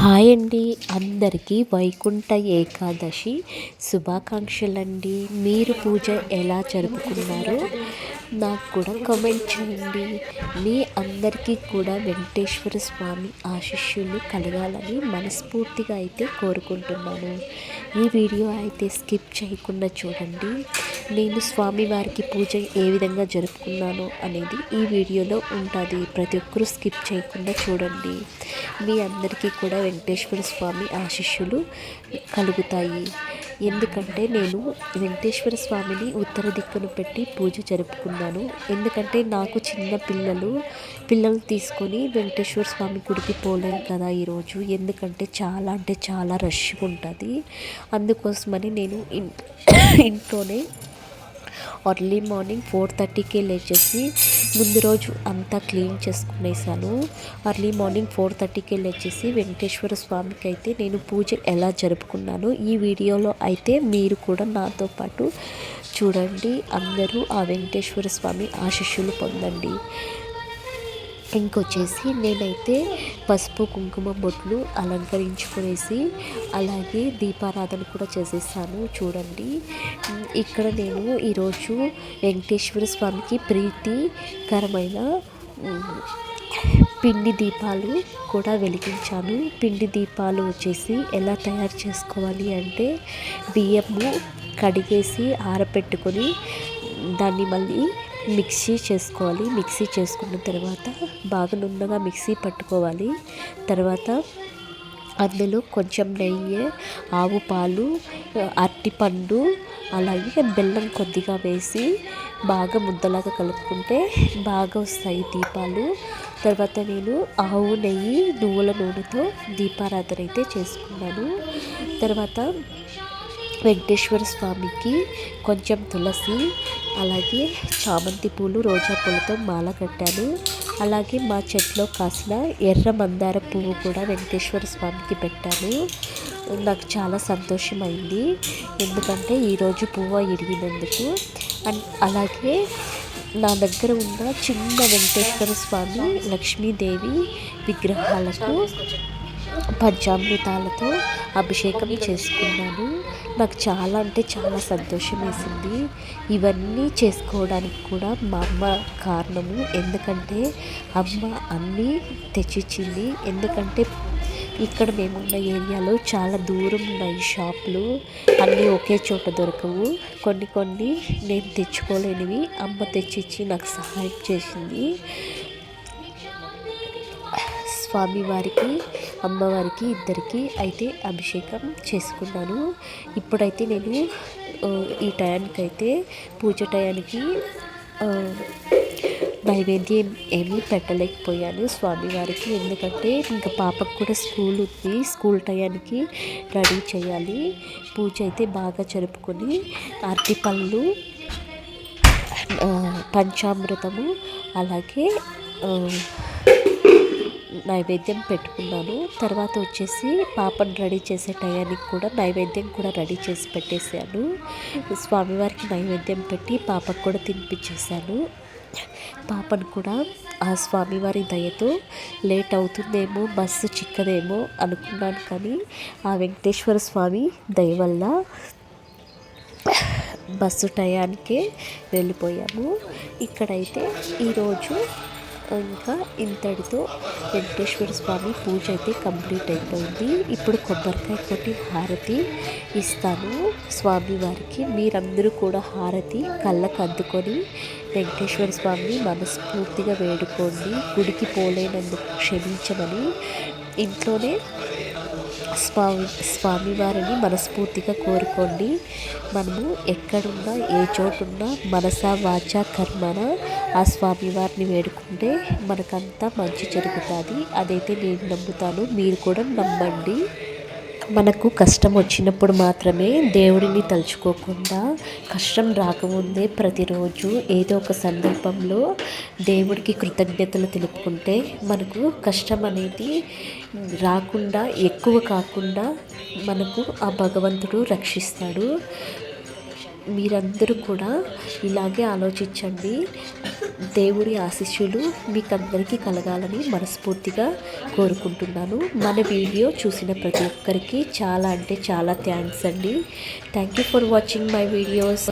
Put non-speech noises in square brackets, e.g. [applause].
Hi అండి. అందరికీ వైకుంఠ ఏకాదశి శుభాకాంక్షలండి. మీరు పూజ ఎలా జరుపుకున్నారో నాకు కూడా కమెంట్ చేయండి. మీ అందరికీ కూడా వెంకటేశ్వర స్వామి ఆశిష్యులు కలగాలని మనస్ఫూర్తిగా అయితే కోరుకుంటున్నాను. ఈ వీడియో అయితే స్కిప్ చేయకుండా చూడండి. నేను స్వామివారికి పూజ ఏ విధంగా జరుపుకున్నాను అనేది ఈ వీడియోలో ఉంటుంది. ప్రతి ఒక్కరూ స్కిప్ చేయకుండా చూడండి. మీ అందరికీ కూడా వెంకటేశ్వర స్వామి ఆశిష్యులు కలుగుతాయి. ఎందుకంటే నేను వెంకటేశ్వర స్వామిని ఉత్తర దిక్కును పెట్టి పూజ జరుపుకున్నాను. ఎందుకంటే నాకు చిన్న పిల్లలు పిల్లలు తీసుకొని వెంకటేశ్వర స్వామి గుడికి పోలేను కదా ఈరోజు ఎందుకంటే చాలా అంటే చాలా రష్గా ఉంటుంది. అందుకోసమని నేను [coughs] ఇంట్లోనే అర్లీ మార్నింగ్ ఫోర్ థర్టీకే లేచేసి ముందు రోజు అంతా క్లీన్ చేసుకునేసాను. అర్లీ మార్నింగ్ ఫోర్ థర్టీకే లేచేసి వెంకటేశ్వర స్వామికి అయితే నేను పూజ ఎలా జరుపుకున్నాను ఈ వీడియోలో అయితే మీరు కూడా నాతో పాటు చూడండి. అందరూ ఆ వెంకటేశ్వర స్వామి ఆశిష్యులు పొందండి. ఇంకొచ్చేసి నేనైతే పసుపు కుంకుమ బొట్లు అలంకరించుకునేసి అలాగే దీపారాధన కూడా చేసేసాను. చూడండి. ఇక్కడ నేను ఈరోజు వెంకటేశ్వర స్వామికి ప్రీతికరమైన పిండి దీపాలు కూడా వెలిగించాను. పిండి దీపాలు వచ్చేసి ఎలా తయారు చేసుకోవాలి అంటే బియ్యము కడిగేసి ఆరపెట్టుకొని దాన్ని మళ్ళీ మిక్సీ చేసుకోవాలి. మిక్సీ చేసుకున్న తర్వాత బాగా నున్నగా మిక్సీ పట్టుకోవాలి. తర్వాత అందులో కొంచెం నెయ్యి ఆవు పాలు అరటిపండు అలాగే బెల్లం కొద్దిగా వేసి బాగా ముద్దలాగా కలుపుకుంటే బాగా వస్తాయి దీపాలు. తర్వాత నేను ఆవు నెయ్యి నువ్వుల నూనెతో దీపారాధన అయితే చేసుకున్నాను. తర్వాత వెంకటేశ్వర స్వామికి కొంచెం తులసి అలాగే చామంతి పూలు రోజా పూలతో మాల కట్టాను. అలాగే మా చెట్లో కాసిన ఎర్ర మందార పువ్వు కూడా వెంకటేశ్వర స్వామికి పెట్టాను. నాకు చాలా సంతోషమైంది. ఎందుకంటే ఈరోజు పువ్వు ఇరిగినందుకు. అండ్ అలాగే నా దగ్గర ఉన్న చిన్న వెంకటేశ్వర స్వామి లక్ష్మీదేవి విగ్రహాలకు పంచామృతాలతో అభిషేకం చేసుకున్నాను. నాకు చాలా అంటే చాలా సంతోషం వేసింది. ఇవన్నీ చేసుకోవడానికి కూడా మా అమ్మ కారణము. ఎందుకంటే అమ్మ అన్నీ తెచ్చిచ్చింది. ఎందుకంటే ఇక్కడ మేమున్న ఏరియాలో చాలా దూరం ఉన్నాయి షాపులు. అన్నీ ఒకే చోట దొరకవు. కొన్ని కొన్ని నేను తెచ్చుకోలేనివి అమ్మ తెచ్చిచ్చి నాకు సహాయం చేసింది. స్వామివారికి అమ్మవారికి ఇద్దరికి అయితే అభిషేకం చేసుకున్నాను. ఇప్పుడైతే నేను ఈ టయానికి అయితే పూజ టయానికి నైవేద్యం ఏమీ పెట్టలేకపోయాను స్వామివారికి. ఎందుకంటే ఇంకా పాపకు కూడా స్కూల్ ఉంది. స్కూల్ టయానికి రెడీ చేయాలి. పూజ అయితే బాగా జరుపుకొని అరటిపళ్ళు పంచామృతము అలాగే నైవేద్యం పెట్టుకున్నాను. తర్వాత వచ్చేసి పాపను రెడీ చేసే టయానికి కూడా నైవేద్యం కూడా రెడీ చేసి పెట్టేశాను. స్వామివారికి నైవేద్యం పెట్టి పాపకు కూడా తినిపించేశాను. పాపను కూడా ఆ స్వామివారి దయతో లేట్ అవుతుందేమో బస్సు చిక్కదేమో అనుకున్నాను కానీ ఆ వెంకటేశ్వర స్వామి దయ వల్ల బస్సు టయానికే వెళ్ళిపోయాము. ఇక్కడైతే ఈరోజు ఇంకా ఇంతటితో వెంకటేశ్వర స్వామి పూజ అయితే కంప్లీట్ అయిపోయింది. ఇప్పుడు కొబ్బరికాయ కొట్టి హారతి ఇస్తాను. స్వామివారికి మీరందరూ కూడా హారతి కళ్ళకు అద్దుకొని వెంకటేశ్వర స్వామిని మనస్ఫూర్తిగా వేడుకోండి. గుడికి పోలేనందుకు క్షమించమని ఇంట్లోనే స్వామి స్వామివారిని మనస్ఫూర్తిగా కోరుకోండి. మనము ఎక్కడున్నా ఏ చోటున్నా మనస వాచ కర్మన ఆ స్వామివారిని వేడుకుంటే మనకంతా మంచి జరుగుతుంది. అదైతే నేను నమ్ముతాను. మీరు కూడా నమ్మండి. మనకు కష్టం వచ్చినప్పుడు మాత్రమే దేవుడిని తలుచుకోకుండా కష్టం రాకముందే ప్రతిరోజు ఏదో ఒక సందర్భంలో దేవుడికి కృతజ్ఞతలు తెలుపుకుంటే మనకు కష్టం అనేది రాకుండా ఎక్కువ కాకుండా మనకు ఆ భగవంతుడు రక్షిస్తాడు. మీరందరూ కూడా ఇలాగే ఆలోచించండి. దేవుడి ఆశీస్సులు మీకు అందరికీ కలగాలని మనస్ఫూర్తిగా కోరుకుంటున్నాను. మన వీడియో చూసిన ప్రతి ఒక్కరికి చాలా అంటే చాలా థ్యాంక్స్ అండి. Thank you for watching my videos